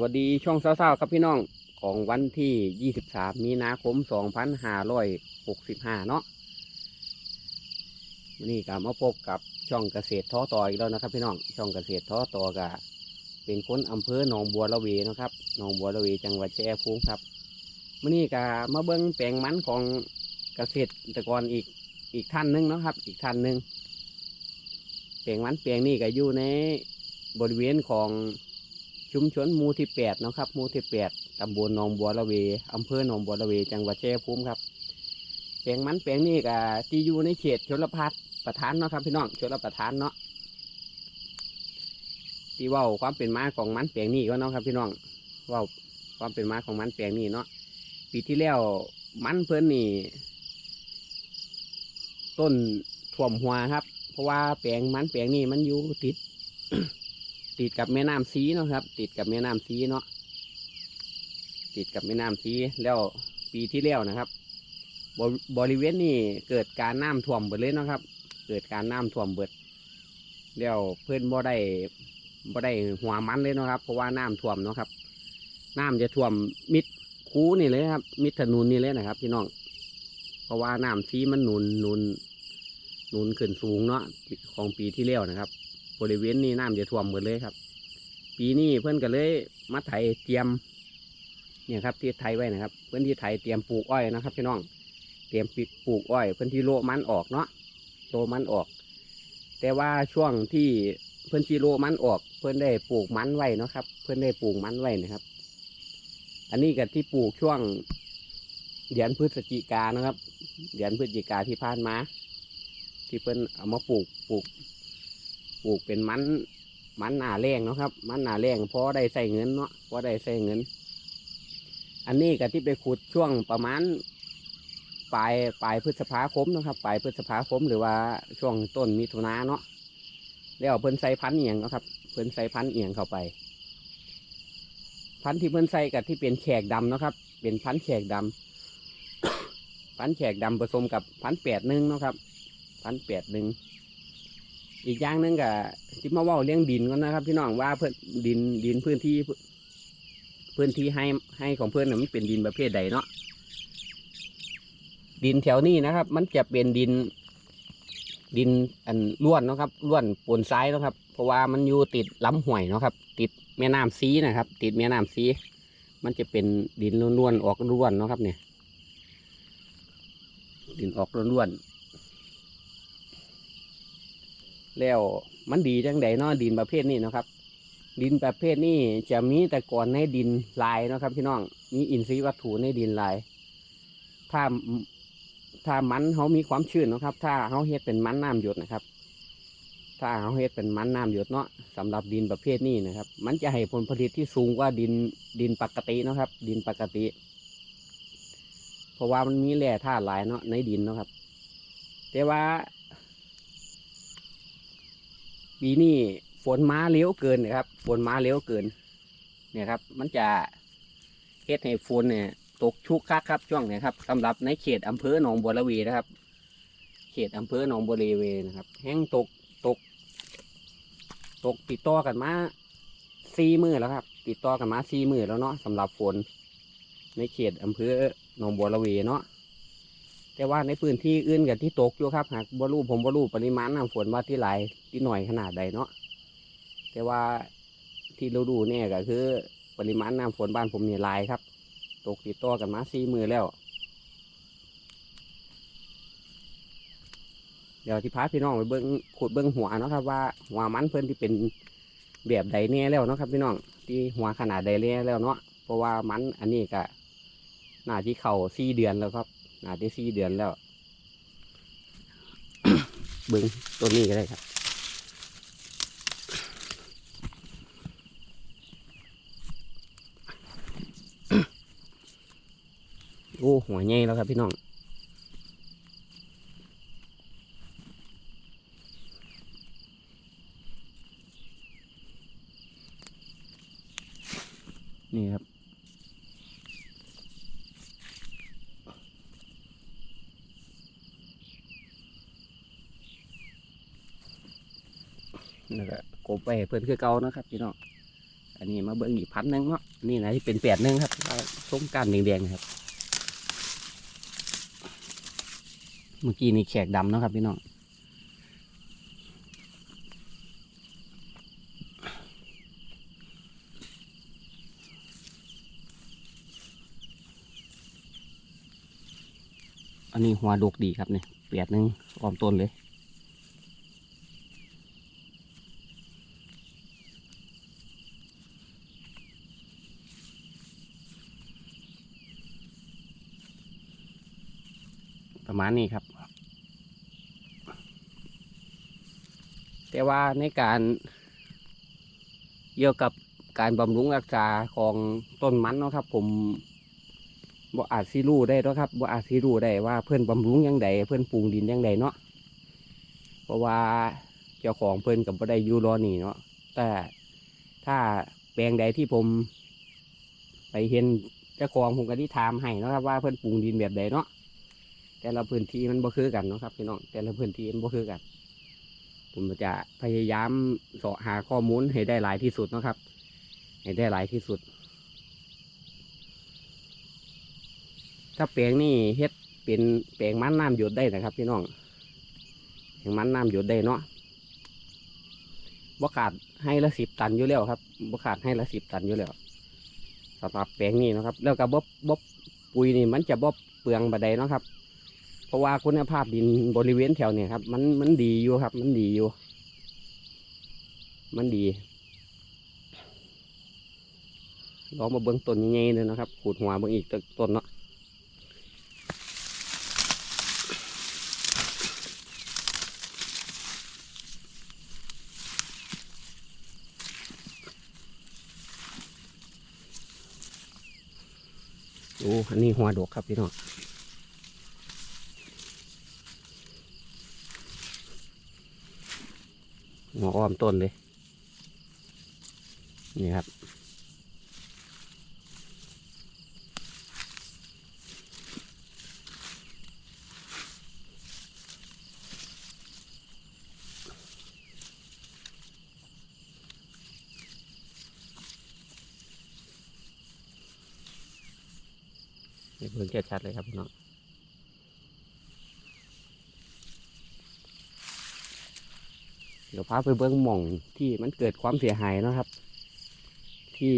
วัสดีช่องเศร้าๆครับพี่น้องของวันที่ 23 มีนาคม 2565 เนาะวันนี้ก็มาพบกับช่องเกษตรท้อต่ออีกแล้วนะครับ พี่น้องช่องเกษตรท้อต่อก็เป็นคนอำเภอหนองบัวระเวนะครับหนองบัวระเวจังหวัดชัยภูมิครับวันนี้ก็มาเบิ้งแปลงมันของเกษตรกรอีกอีกท่านหนึงนะครับ อีกท่านหนึงแปลงมันแปลงนี้ก็อยู่ในบริเวณของ ชุมชนหมู่ที่แปดนะครับหมู่ที่แปดตำบลหนองบัวระเวอำเภอหนองบัวระเว จังหวัดชัยภูมิครับแปลงมันแปลงนี้ก็ที่อยู่ในเขตชลพัฒประธานเนาะครับพี่น้องชลประธานเนาะที่เว่าความเป็นมาของมันแปลงนี้ก็เนาะครับพี่น้องเว่าความเป็นมาของมันแปลงนี้เนาะปีที่แล้วมันเพิ่นนี่ ต้นถ่วมหัวครับ เพราะว่าแปลงมันแปลงนี้มันอยู่ติด ติดกับแม่น้ำซีเนาะครับ ติดกับแม่น้ำซีเนาะติดกับแม่น้ำซีแล้วปีที่แล้วนะครับบบริเวณนี้เกิดการน้ำท่วมเบิดเลยเนาะครับ เกิดการน้ำท่วมเบิดแล้วเพื่อนบ่ได้บ่ได้หัวมันเลยเนาะครับ เพราะว่าน้ำท่วมเนาะครับน้ำจะท่วมมิดคูนี่เลยครับ มิดถนนนี่เลยนะครับ พี่น้อง เพราะว่าน้ำซีมันหนุนหนุนหนุนขึ้นสูงเนาะของปีที่แล้วนะครับ บริเวณนี้น้ำจะท่วมหมดเลยครับ ปีนี้เพื่อนก็เลยมาไถเตรียมเนี่ยครับที่ไถไว้นะครับ เพื่อนที่ไถเตรียมปลูกอ้อยนะครับพี่น้อง เตรียมปลูกอ้อย เพื่อนที่โลมันออกเนาะโลมันออก แต่ว่าช่วงที่เพื่อนที่โลมันออก เพื่อนได้ปลูกมันไว้นะครับ เพื่อนได้ปลูกมันไว้นะครับ อันนี้กับที่ปลูกช่วงเดือนพฤศจิกานะครับเดือนพฤศจิกาที่ผ่านมา ที่เพื่อนเอามาปลูกปลูก ปลูกเป็นมันมันหนาแรงเนาะครับ มันหนาแรงเพราะได้ใส่เงินเนาะเพราะได้ใส่เงิน อันนี้ก็ที่ไปขุดช่วงประมาณปลายปลายพฤษภาคมนะครับปลายพฤษภาคมหรือว่าช่วงต้นมิถุนาเนาะแล้วเพิ่นใส่พันธุ์เอียงนะครับเพิ่นใส่พันธุ์เอียงเข้าไป พันธุ์ที่เพิ่นใส่กับที่เป็นแขกดำนะครับ เป็นพันธุ์แขกดำพันธุ์แขกดำผสมกับพันธุ์แปดหนึ่งนะครับพันธุ์แปดหนึ่ง อีกอย่างหนึงก็ที่มาว่าเลี้ยงดินก่อนะครับ พี่น้องว่าเพื่อนดินดินพื้นที่ พื้นที่ให้ให้ของเพื่อนน่ะมันเป็นดินประเภทใดเนาะดินแถวนี้นะครับ มันจะเป็นดิน ดินอันล้วนนะครับล้วนปนซ้ายนะครับ เพราะว่ามันอยู่ติดลำห้วยเนาะครับ ติดแม่น้ำซีนะครับ ติดแม่น้ำซี มันจะเป็นดินล้วนๆออกล้วนเนาะครับ เนี่ย ดินออกล้วนๆ แล้วมันดีจังใดเนาะดินประเภทนี้นะครับ ดินประเภทนี้จะมีแต่ก่อนในดินลายนะครับพี่น้องมีอินทรีย์วัตถุในดินลาย ถ้าถ้ามันเขามีความชื้นนะครับ ถ้าเขาเฮ็ดเป็นมันน้ำหยดนะครับ ถ้าเขาเฮ็ดเป็นมันน้ำหยดเนาะสำหรับดินประเภทนี้นะครับ มันจะให้ผลผลิตที่สูงกว่าดินดินปกตินะครับ ดินปกติ เพราะว่ามันมีแร่ธาตุหลายเนาะในดินนะครับ แต่ว่า ปีนี้ฝนมาเร็วเกินนะครับ ฝนมาเร็วเกิน เนี่ยครับ มันจะเฮ็ดให้ฝนเนี่ย ตกชุกคักครับช่วงเนี่ยครับสำหรับในเขตอำเภอหนองบัวระวีนะครับ เขตอำเภอหนองบัวระเวนะครับ แห้งตกตก ตกติดต่อกันมาสี่มือแล้วครับ ติดต่อกันมาสี่มือแล้วเนาะสำหรับฝนในเขตอำเภอหนองบัวระเวเนาะ แต่ว่าในพื้นที่อื่นกับที่ตกอยู่ครับหากบ่รู้ผมบ่รู้ปริมาณน้ำฝนว่าที่ไหลที่หน่อยขนาดใดเนาะแต่ว่าที่เราดูเนี่ยก็คือ ปริมาณน้ำฝนบ้านผมเนี่ยลายครับ ตกติดต่อกันมาสี่มือแล้ว เดี๋ยวที่พาพี่น้องไปเบิ้งขุดเบิ้งหัวเนาะครับว่าหัวมันเพิ่นที่เป็นแบบใดเนี่ยแล้วเนาะครับพี่น้องที่หัวขนาดใดเนี่ยแล้วเนาะเพราะว่ามันอันนี้ก็หน่าที่เข่าสี่เดือนแล้วครับ น่าจะสี่เดือนแล้ว เบิ้งต้นนี้ก็ได้ครับโอ้หัวใหญ่แล้วครับพี่น้อง นี่ครับ แล้วก็กบไปเพื่อนคือเก่านะครับพี่น้องอันนี้มาเบิ้งอีกพันหนึ่งเนาะนี่นะที่เป็นแปดหนึ่งครับส้มก้านแดงๆนะครับเมื่อกี้นี่แขกดำเนาะครับพี่น้องอันนี้หัวดกดีครับเนี่ยเปียดหนึงออมต้นเลย ประมาณนี้ครับ แต่ว่าในการเกี่ยวกับการบำรุงรักษาของต้นมันเนาะครับ ผมบ่อาจสิรู้ได้เนาะครับบ่อาจสิรู้ได้ว่าเพื่อนบำรุงยังไงเพื่อนปลูงดินยังไงเนาะเพราะว่าเจ้าของเพื่อนกับบ่ได้ยู่รอนี่เนาะแต่ถ้าแปลงใดที่ผม ไปเห็นเจ้าของผมก็ที่ถามให้เนาะครับว่าเพื่อนปลูงดินแบบใดเนาะ แต่ละพื้นที่มันบ่คือกันเนาะครับพี่น้องแต่ละพื้นที่มันบ่คือกัน ผมจะพยายามเสาะหาข้อมูลให้ได้หลายที่สุดเนาะครับ ให้ได้หลายที่สุด ถ้าแปลงนี่เฮ็ดเป็นแปลงมันน้ำหยดได้นะครับ พี่น้องแปลงมันน้ำหยดได้เนาะบ่ขาดให้ละสิบตันอยู่แล้วครับบ่ขาดให้ละสิบตันอยู่แล้วสำหรับแปลงนี้นะครับ แล้วก็บ่บ่ปุ๋ยนี่มันจะบ่เปลืองบัดใดเนาะครับ ราะว่าคุณภาพดินบริเวณแถวเนี่ยครับ มันมันดีอยู่ครับ มันดีอยู่ มันดีลองมาเบิ้องต้นใหญ่ๆเลยนะครับขูดหัวเบิ้องอีกต้นเนาะโอ้อันนี้หัวดกครับพี่น้อง หัวอ้อมต้นเลย นี่ครับนี่เพิ่งแค่ชัดเลยครับพี่น้อง เดี๋ยวพาไปเบิ้งหม่องที่มันเกิดความเสียหายนะครับ ที่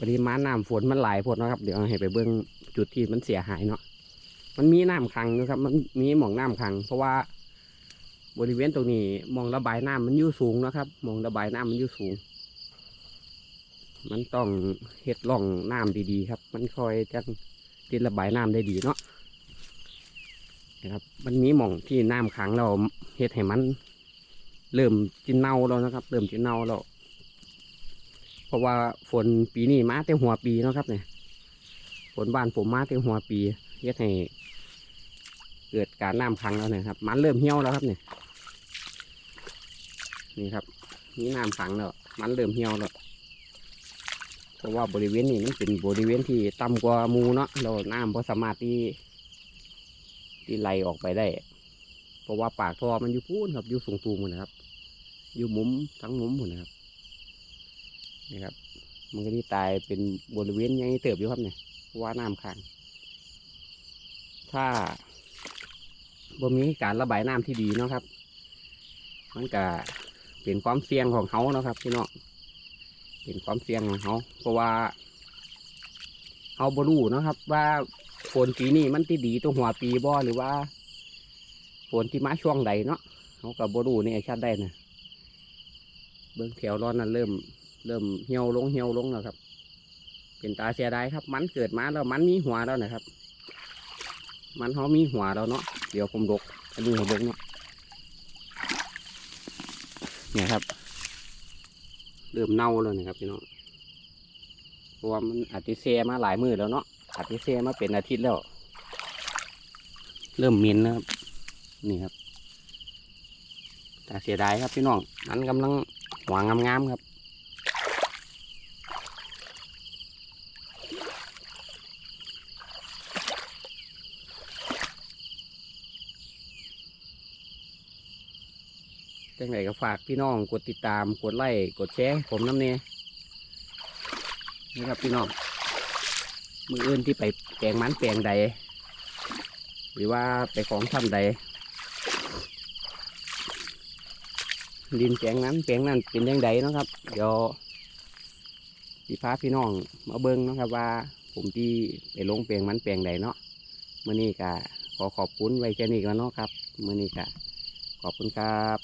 ปริมาณน้ำฝนมันหลายพดนะครับ เดี๋ยวให้ไปเบิ้งจุดที่มันเสียหายเนาะมันมีน้ำขังนะครับ มันมีหม่องน้ำขัง เพราะว่าบริเวณตรงนี้หมองระบายน้ำมันยู่สูงนะครับหมองระบายน้ำมันยู่สูง มันต้องเฮ็ดร่องน้ำดีๆครับ มันคอยจะติดระบายน้ำได้ดีเนาะ นะครับ มันมีหม่องที่น้ำขังเราเฮ็ดให้มัน เริ่มจินเน่าแล้วนะครับ เริ่มจินเน่าแล้ว เพราะว่าฝนปีนี้มาแต่หัวปีนะครับเนี่ย ฝนบ้านผมมาแต่หัวปีเฮ็ดให้ เกิดการน้ำขังแล้วนี่ยครับ มันเริ่มเหี่ยวแล้วครับเนี่ย นี่ครับนี่น้ำขังแล้วมันเริ่มเหี่ยวแล้วเพราะว่าบริเวณนี้มันเป็นบริเวณที่ต่ำกว่ามูเนาะเราน้ำพอสามารถที่ ที่ไหลออกไปได้ เพราะว่าปากท่อมันอยู่พูนครับอยู่สูงตูงหมนะครับ อยู่มุมทั้งมุมหมดนะครับนี่ครับ มันก็ที่ตายเป็นบริเวณใหญ่เติบอยู่ครับเนี่ยเพราะว่าน้ำค้างถ้าบ่มีการระบายน้ำที่ดีเนาะครับ มันก็เป็นความเสี่ยงของเขาเนาะครับพี่น้องเป็นความเสี่ยงของเขาเพราะว่าเขาบรูเนาะครับ ว่า ฝนปีนี้มันที่ดีตัวหัวปีบ่หรือว่าฝนที่มาช่วงใดเนาะเขากับบรูนี่ชัดได้นะเบื้องแถวร้อนนั้นเริ่ม เริ่มเหี่ยวลงเหี่ยวลงแล้วครับ เป็นตาเสียดายครับ มันเกิดมาแล้วมันมีหัวแล้วนะครับ มันเขามีหัวแล้วเนาะเดี๋ยวผมดกอันนี้ผมดกเนาะเนี่ยครับ เริ่มเน่าแล้วนะครับพี่น้องเพราะว่ามันอาทิเซมาหลายมือแล้วเนาะ อาทิเซมาเป็นอาทิตย์แล้ว เริ่มมินนะครับ นี่ครับแต่เสียดายครับพี่น้องมันกำลังหวางงามๆครับแจังไหนก็ฝากพี่น้องกดติดตามกดไลค์กดแชร์ผมน้ำเนี่ยนะครับพี่น้อง มืออื่นที่ไปแปลงมันแปลงใด หรือว่าไปของทำใด ดินแปลงนั้นแปลงนั้นเป็นยังไงนะครับ เดี๋ยวสีพาพี่น้องมาเบิ้งนะครับว่า ผมที่ไปลงแปลงมันแปลงใดเนาะมื่อนี้ก็ขอขอบคุณไว้แค่นี้ก่อนเนาะครับมื่อนี้ก็ขอบคุณครับ